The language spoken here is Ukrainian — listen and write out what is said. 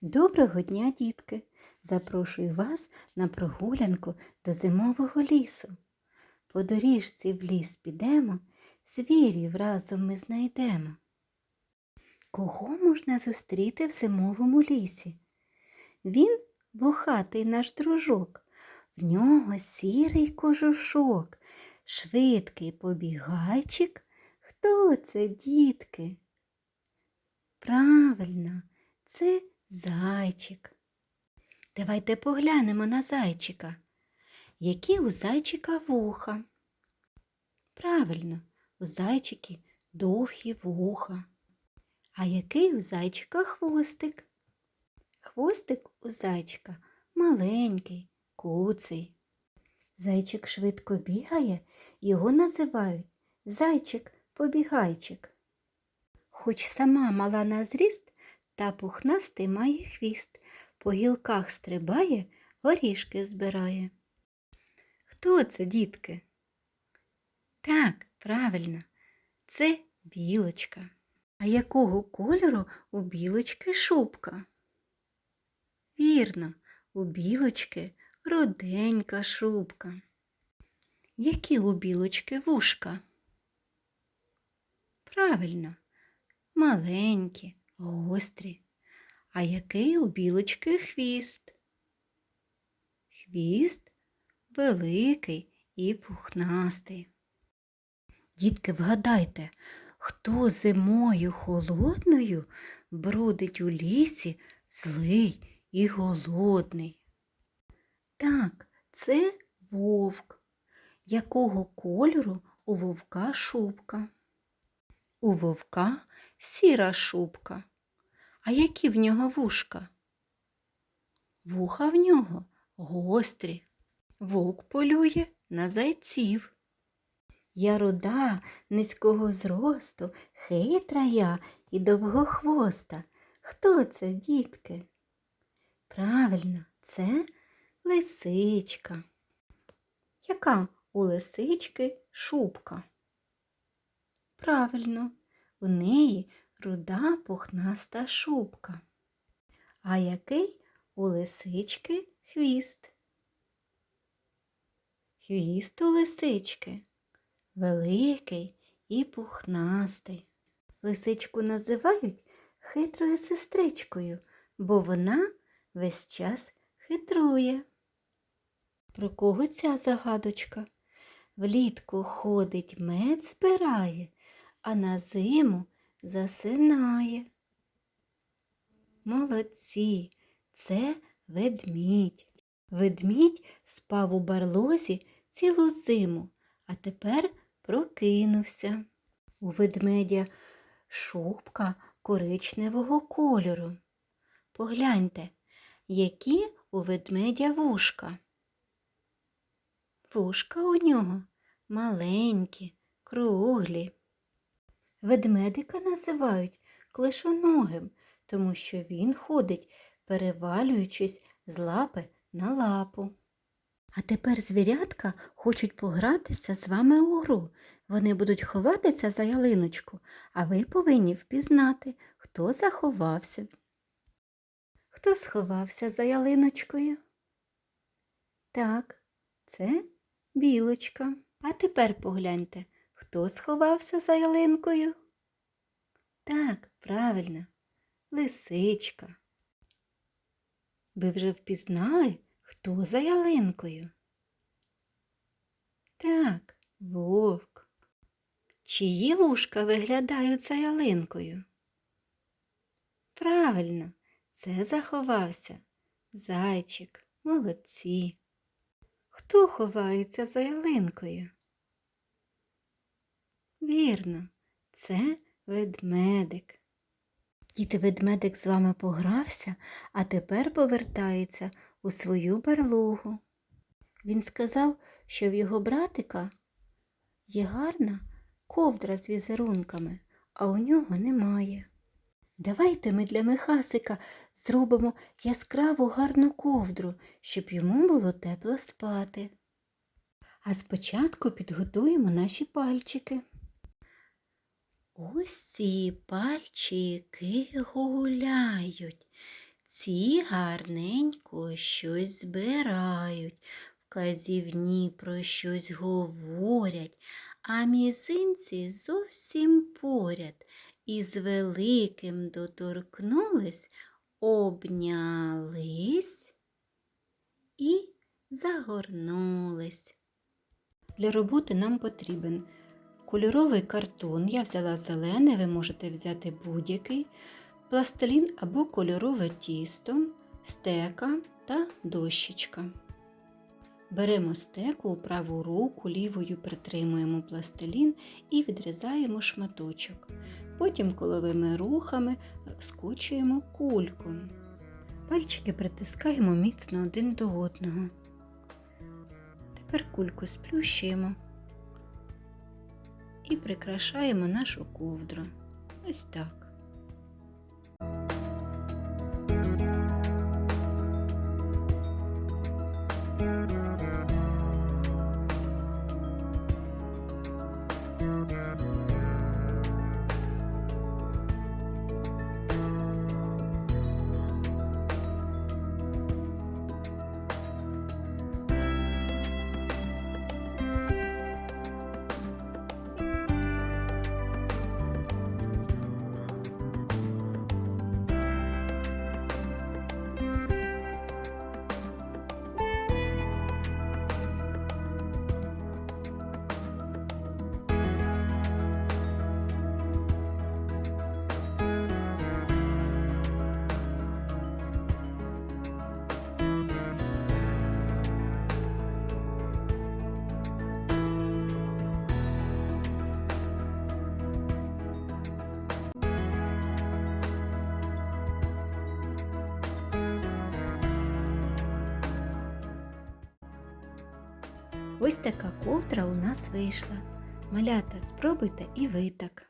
Доброго дня, дітки! Запрошую вас на прогулянку до зимового лісу. По доріжці в ліс підемо, звірів разом ми знайдемо. Кого можна зустріти в зимовому лісі? Він вухатий наш дружок, в нього сірий кожушок, швидкий побігайчик. Хто це, дітки? Правильно, це зайчик. Давайте поглянемо на зайчика. Які у зайчика вуха? Правильно, у зайчики довгі вуха. А який у зайчика хвостик? Хвостик у зайчика маленький, куций. Зайчик швидко бігає, його називають зайчик-побігайчик. Хоч сама мала на зріст, та пухнастий має хвіст, по гілках стрибає, горішки збирає. Хто це, дітки? Так, правильно, це білочка. А якого кольору у білочки шубка? Вірно, у білочки руденька шубка. Які у білочки вушка? Правильно, маленькі, гострі. А який у білочки хвіст? Хвіст великий і пухнастий. Дітки, вгадайте, хто зимою холодною бродить у лісі злий і голодний? Так, це вовк. Якого кольору у вовка шубка? У вовка сіра шубка. А які в нього вушка? Вуха в нього гострі. Вовк полює на зайців. Я руда, низького зросту, хитра я і довгохвоста. Хто це, дітки? Правильно, це лисичка. Яка у лисички шубка? Правильно, у неї руда пухнаста шубка. А який у лисички хвіст? Хвіст у лисички великий і пухнастий. Лисичку називають хитрою сестричкою, бо вона весь час хитрує. Про кого ця загадочка? Влітку ходить мед збирає, а на зиму засинає. Молодці, це ведмідь. Ведмідь спав у барлозі цілу зиму, а тепер прокинувся. У ведмедя шубка коричневого кольору. Погляньте, які у ведмедя вушка. Вушка у нього маленькі, круглі. Ведмедика називають клишоногим, тому що він ходить, перевалюючись з лапи на лапу. А тепер звірятка хочуть погратися з вами у гру. Вони будуть ховатися за ялиночку, а ви повинні впізнати, хто заховався. Хто сховався за ялиночкою? Так, це білочка. А тепер погляньте, хто сховався за ялинкою? Так, правильно, лисичка. Ви вже впізнали, хто за ялинкою? Так, вовк. Чиї вушка виглядають за ялинкою? Правильно, це заховався зайчик, молодці. Хто ховається за ялинкою? Вірно, це ведмедик. Діти ведмедик з вами погрався, а тепер повертається у свою барлогу. Він сказав, що в його братика є гарна ковдра з візерунками, а у нього немає. Давайте ми для Михасика зробимо яскраву гарну ковдру, щоб йому було тепло спати. А спочатку підготуємо наші пальчики. Ось ці пальчики гуляють, Ці гарненько щось збирають, вказівні про щось говорять, а мізинці зовсім поряд, і з великим доторкнулись, обнялись і загорнулись. Для роботи нам потрібен кольоровий картон. Я взяла зелений, ви можете взяти будь-який, пластилін або кольорове тісто, стека та дощечка. Беремо стеку у праву руку, лівою притримуємо пластилін і відрізаємо шматочок. Потім коловими рухами скочуємо кульку. Пальчики притискаємо міцно один до одного. Тепер кульку сплющуємо і прикрашаємо нашу ковдру. Ось так. Ось така ковдра у нас вийшла. Малята, спробуйте і ви так.